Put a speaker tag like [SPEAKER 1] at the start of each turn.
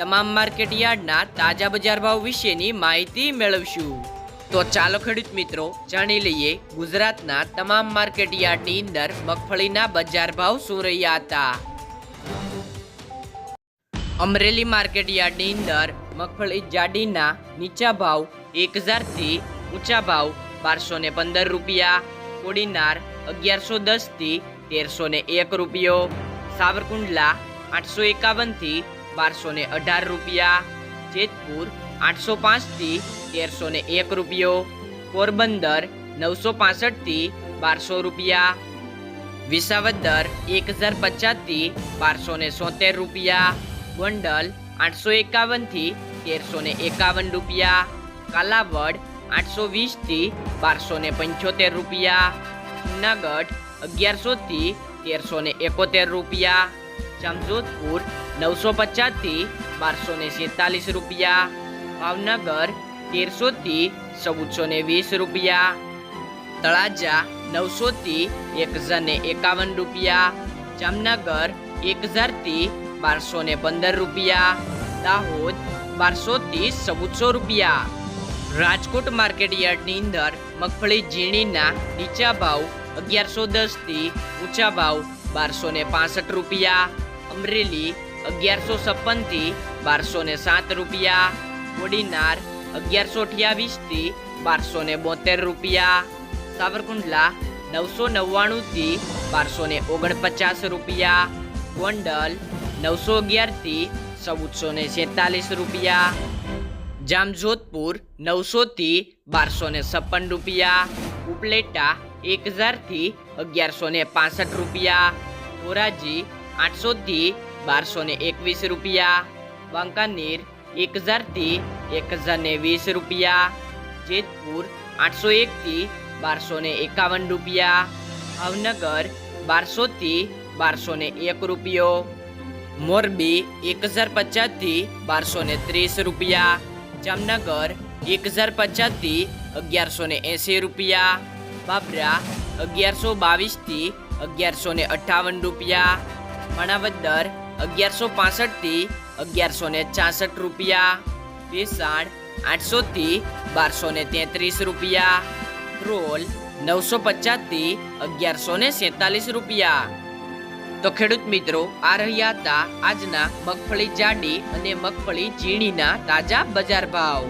[SPEAKER 1] તમામ માર્કેટ યાર્ડના તાજા બજાર ભાવ વિશેની માહિતી મેળવશું. તો ચાલો ખેડૂત મિત્રો, જાણી લઈએ ગુજરાતના તમામ માર્કેટ યાર્ડની અંદર મગફળીના બજાર ભાવ શું રહ્યા હતા. અમરેલી માર્કેટ યાર્ડની અંદર મગફળી જાડીના નીચા ભાવ એક હજારથી ઊંચા ભાવ બારસો ને પંદર રૂપિયા, કોડીનાર અગિયારસો દસથી તેરસો ને એક રૂપિયો, સાવરકુંડલા આઠસો એકાવનથી બારસો ને અઢાર રૂપિયા, જેતપુર આઠસો પાંચથી તેરસો ને એક રૂપિયો, પોરબંદર નવસો પાસઠથી બારસો રૂપિયા, વિસાવદર એક હજાર પચાસથી બારસો ને સોતેર રૂપિયા, ગોંડલ આઠસો એકાવનથી તેરસો ને એકાવન રૂપિયા, કાલાવડ આઠસો વીસથી બારસો ને પંચોતેર રૂપિયા, જુનાગઢ અગિયારસોથી તેરસો ને એકોતેર રૂપિયા જામજોધપુર, નવસો પચાસથી બારસો ને સેતાલીસ રૂપિયા. ભાવનગર, તેરસોથી ચૌદસો ને વીસ રૂપિયા. તળાજા, નવસોથી એક હજાર ને એકાવન રૂપિયા. જામનગર એક હજારથી બારસો ને પંદર રૂપિયા. દાહોદ, બારસોથી ચૌદસો રૂપિયા. રાજકોટ માર્કેટ યાર્ડની અંદર મગફળી ઝીણીના નીચા ભાવ અગિયારસો દસથી ઊંચા ભાવ બારસો ને રૂપિયા. અમરેલી અગિયારસો છપ્પનથી બારસો ને સાત રૂપિયા. કોડીનાર અગિયારસો અઠ્યાવીસથી બારસો ને બોતેર રૂપિયા. સાવરકુંડલા નવસો નવ્વાણુંથી બારસો ને ઓગણપચાસ રૂપિયા. ગોંડલ નવસો અગિયારથી ચૌદસો ને સેતાલીસ રૂપિયા. જામજોધપુર નવસોથી બારસો ને છપ્પન રૂપિયા. ઉપલેટા એક હજારથી અગિયારસો ને પાસઠ રૂપિયા. ધોરાજી આઠસોથી બારસો ને એકવીસ રૂપિયા. વાંકાનેર એક હજારથી એક હજાર ને વીસ રૂપિયા. જેતપુર આઠસો એકથી બારસો ને એકાવન રૂપિયા. ભાવનગર બારસોથી બારસો ને એક રૂપિયો. મોરબી એક હજાર પચાસથી બારસો ને ત્રીસ રૂપિયા. જામનગર એક હજાર પચાસથી અગિયારસો ને એંસી રૂપિયા. બાબરા અગિયારસો બાવીસથી અગિયારસો ને અઠ્ઠાવન રૂપિયા. મણાવદર અગિયારસો પાસઠથી અગિયારસો ને છાસઠ રૂપિયા. ભેસાણ આઠસોથી બારસો ને તેત્રીસ રૂપિયા. રોલ નવસો પચાસથી અગિયારસો ને સેતાલીસ રૂપિયા. તો ખેડૂત મિત્રો, આ રહ્યા હતા આજના મગફળી જાડી અને મગફળી ઝીણીના તાજા બજાર ભાવ.